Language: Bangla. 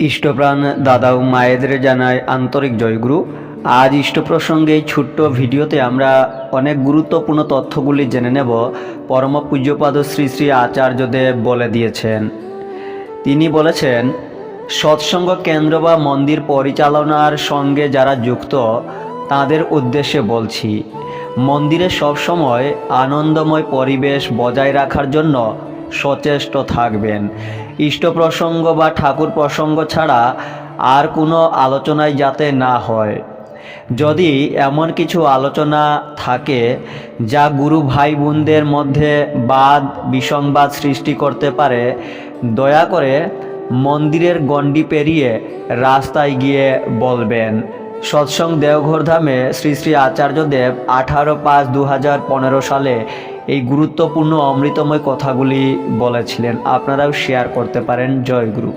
ইষ্টপ্রাণ দাদা ও মায়েদের জানায় আন্তরিক জয়গুরু। আজ ইষ্ট প্রসঙ্গে এই ছোট্ট ভিডিওতে আমরা অনেক গুরুত্বপূর্ণ তথ্যগুলি জেনে নেব। পরম পূজ্যপাদ শ্রী শ্রী আচার্যদেব বলে দিয়েছেন। তিনি বলেছেন, সৎসঙ্গ কেন্দ্র বা মন্দির পরিচালনার সঙ্গে যারা যুক্ত, তাদের উদ্দেশ্যে বলছি, মন্দিরে সবসময় আনন্দময় পরিবেশ বজায় রাখার জন্য সচেষ্ট থাকবেন। ইষ্ট প্রসঙ্গ বা ঠাকুর প্রসঙ্গ ছাড়া আর কোনো আলোচনায় যাতে না হয়। যদি এমন কিছু আলোচনা থাকে যা গুরু ভাই বোনদের মধ্যে বাদ, বিসংবাদ সৃষ্টি করতে পারে, দয়া করে মন্দিরের গণ্ডি পেরিয়ে রাস্তায় গিয়ে বলবেন। সৎসং দেওঘর ধামে শ্রী শ্রী আচার্যদেব আঠারো পাঁচ দু সালে এই গুরুত্বপূর্ণ অমৃতময় কথাগুলি বলেছিলেন। আপনারাও শেয়ার করতে পারেন। জয় গুরু।